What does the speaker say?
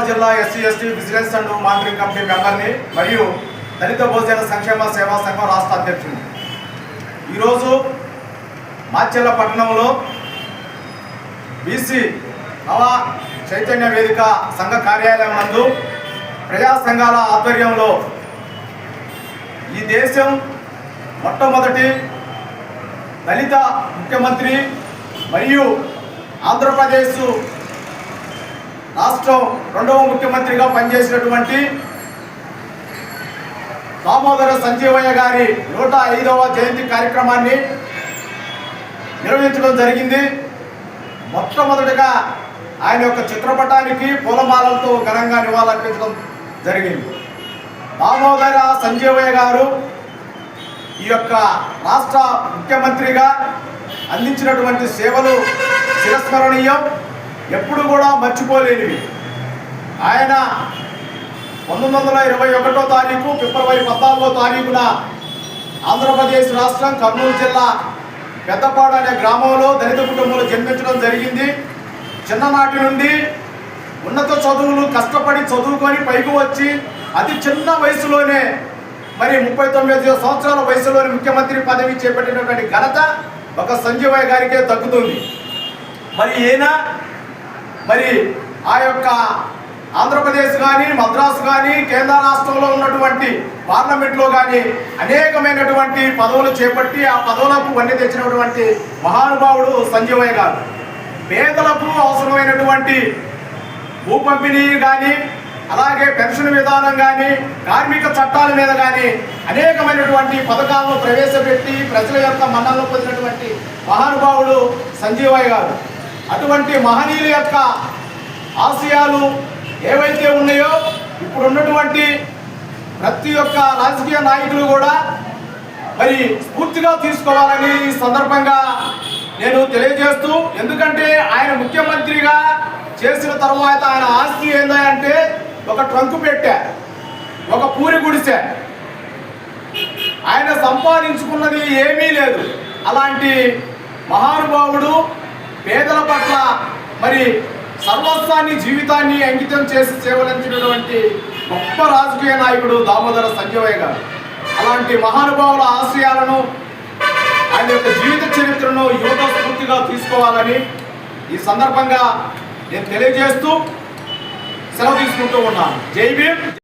జిల్లా SST vigilance and monitoring committee మెంబర్ని మరియు దళిత భోజన సంక్షేమ సేవా సంఘం రాష్ట్ర అధ్యక్షుడు ఈరోజు మాచెల్ల పట్టణంలో బీసీ నవ చైతన్య వేదిక సంఘ కార్యాలయం నందు ప్రజా సంఘాల ఆధ్వర్యంలో ఈ దేశం మొట్టమొదటి దళిత ముఖ్యమంత్రి మరియు ఆంధ్రప్రదేశ్ రాష్ట్రం రెండవ ముఖ్యమంత్రిగా పనిచేసినటువంటి దామోదర సంజీవయ్య గారి నూట ఐదవ జయంతి కార్యక్రమాన్ని నిర్వహించడం జరిగింది. మొట్టమొదటిగా ఆయన యొక్క చిత్రపటానికి పూలమాలలతో ఘనంగా నివాళులర్పించడం జరిగింది. దామోదర సంజీవయ్య గారు ఈ యొక్క రాష్ట్ర ముఖ్యమంత్రిగా అందించినటువంటి సేవలు చిరస్మరణీయం ఎప్పుడు కూడా మర్చిపోలేనివి. ఆయన పంతొమ్మిది వందల ఇరవై ఒకటో తారీఖు ఫిబ్రవరి పద్నాలుగో తారీఖున ఆంధ్రప్రదేశ్ రాష్ట్రం కర్నూలు జిల్లా పెద్దపాడు అనే గ్రామంలో దళిత కుటుంబంలో జన్మించడం జరిగింది. చిన్ననాటి నుండి ఉన్నత చదువులు కష్టపడి చదువుకొని పైకి వచ్చి అతి చిన్న వయసులోనే మరి ముప్పై తొమ్మిది సంవత్సరాల వయసులోని ముఖ్యమంత్రి పదవి చేపట్టినటువంటి ఘనత ఒక సంజీవయ్య గారికే దక్కుతుంది. మరి ఈయన మరి ఆ యొక్క ఆంధ్రప్రదేశ్ కానీ మద్రాసు కానీ కేంద్ర రాష్ట్రంలో ఉన్నటువంటి పార్లమెంట్లో కానీ అనేకమైనటువంటి పదవులు చేపట్టి ఆ పదవులకు వన్నె తెచ్చినటువంటి మహానుభావుడు సంజీవయ్య గారు. పేదలకు అవసరమైనటువంటి భూ పంపిణీ కానీ అలాగే పెన్షన్ విధానం కానీ కార్మిక చట్టాల మీద కానీ అనేకమైనటువంటి పథకాలను ప్రవేశపెట్టి ప్రజల యొక్క మన్నలను పొందినటువంటి మహానుభావుడు సంజీవయ్య గారు. అటువంటి మహనీయుల యొక్క ఆశయాలు ఏవైతే ఉన్నాయో ఇప్పుడు ఉన్నటువంటి ప్రతి ఒక్క రాజకీయ నాయకులు కూడా మరి స్ఫూర్తిగా తీసుకోవాలని ఈ సందర్భంగా నేను తెలియజేస్తూ ఎందుకంటే ఆయన ముఖ్యమంత్రిగా చేసిన తర్వాత ఆయన ఆస్తి ఏందంటే ఒక ట్రంక్ పెట్టా ఒక పూరి గుడిసె. ఆయన సంపాదించుకున్నది ఏమీ లేదు. అలాంటి మహానుభావుడు పేదల పట్ల మరి సర్వస్వాన్ని జీవితాన్ని అంకితం చేసి సేవలంచినటువంటి గొప్ప రాజకీయ నాయకుడు దామోదర సంజయ్ గారు. అలాంటి మహానుభావుల ఆశయాలను ఆయన యొక్క జీవిత చరిత్రను యువత స్ఫూర్తిగా తీసుకోవాలని ఈ సందర్భంగా నేను తెలియజేస్తూ సెలవు తీసుకుంటూ ఉన్నాను. జై భీమ్!